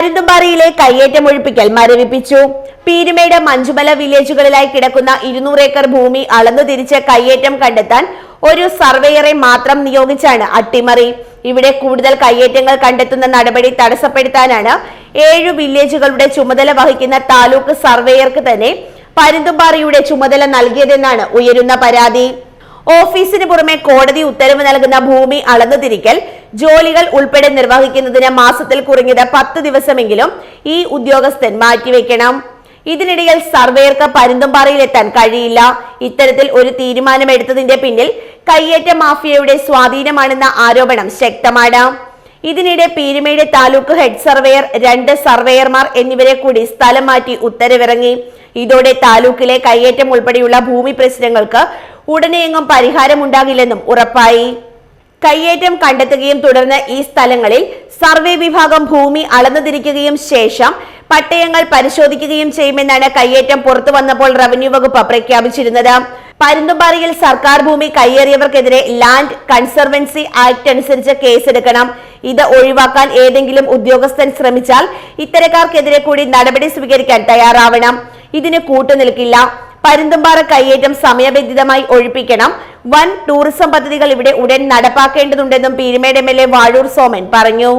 പരുന്തുംപാറയിലെ കയ്യേറ്റം ഒഴിപ്പിക്കൽ മരവിപ്പിച്ചു. പീരുമേട് മഞ്ചുമല വില്ലേജുകളിലായി കിടക്കുന്ന ഇരുന്നൂറ് ഏക്കർ ഭൂമി അളന്നു തിരിച്ച് കയ്യേറ്റം കണ്ടെത്താൻ ഒരു സർവേയറെ മാത്രം നിയോഗിച്ചാണ് അട്ടിമറി. ഇവിടെ കൂടുതൽ കയ്യേറ്റങ്ങൾ കണ്ടെത്തുന്ന നടപടി തടസ്സപ്പെടുത്താനാണ് ഏഴു വില്ലേജുകളുടെ ചുമതല വഹിക്കുന്ന താലൂക്ക് സർവേയർക്ക് തന്നെ പരുന്തുംപാറയുടെ ചുമതല നൽകിയതെന്നാണ് ഉയരുന്ന പരാതി. ഓഫീസിന് പുറമെ കോടതി ഉത്തരവ് നൽകുന്ന ഭൂമി അളന്നു തിരിക്കൽ ജോലികൾ ഉൾപ്പെടെ നിർവഹിക്കുന്നതിന് മാസത്തിൽ കുറഞ്ഞത് പത്ത് ദിവസമെങ്കിലും ഈ ഉദ്യോഗസ്ഥൻ മാറ്റിവെക്കണം. ഇതിനിടയിൽ സർവേയർക്ക് പരുന്തുംപാറയിലെത്താൻ കഴിയില്ല. ഇത്തരത്തിൽ ഒരു തീരുമാനമെടുത്തതിന്റെ പിന്നിൽ കയ്യേറ്റ മാഫിയയുടെ സ്വാധീനമാണെന്ന ആരോപണം ശക്തമാണ്. ഇതിനിടെ പീരുമേട് താലൂക്ക് ഹെഡ് സർവേയർ രണ്ട് സർവേയർമാർ എന്നിവരെ കൂടി സ്ഥലം മാറ്റി ഉത്തരവിറങ്ങി. ഇതോടെ താലൂക്കിലെ കയ്യേറ്റം ഉൾപ്പെടെയുള്ള ഭൂമി പ്രശ്നങ്ങൾക്ക് ഉടനെയെങ്ങും പരിഹാരമുണ്ടാകില്ലെന്നും ഉറപ്പായി. കയ്യേറ്റം കണ്ടെത്തുകയും തുടർന്ന് ഈ സ്ഥലങ്ങളിൽ സർവേ വിഭാഗം ഭൂമി അളന്നുതിരിക്കുകയും ശേഷം പട്ടയങ്ങൾ പരിശോധിക്കുകയും ചെയ്യുമെന്നാണ് കയ്യേറ്റം പുറത്തു വന്നപ്പോൾ റവന്യൂ വകുപ്പ് പ്രഖ്യാപിച്ചിരുന്നത്. പരുന്തുംപാറയിൽ സർക്കാർ ഭൂമി കയ്യേറിയവർക്കെതിരെ ലാൻഡ് കൺസർവൻസി ആക്ട് അനുസരിച്ച് കേസെടുക്കണം. ഇത് ഒഴിവാക്കാൻ ഏതെങ്കിലും ഉദ്യോഗസ്ഥൻ ശ്രമിച്ചാൽ ഇത്തരക്കാർക്കെതിരെ കൂടി നടപടി സ്വീകരിക്കാൻ തയ്യാറാവണം. ഇതിന് കൂട്ടുനിൽക്കില്ല. പരുന്തുംപാറ കയ്യേറ്റം സമയബന്ധിതമായി ഒഴിപ്പിക്കണം. വൻ ടൂറിസം പദ്ധതികൾ ഇവിടെ ഉടൻ നടപ്പാക്കേണ്ടതുണ്ടെന്നും Peermade M L A Vazhoor Soman പറഞ്ഞു.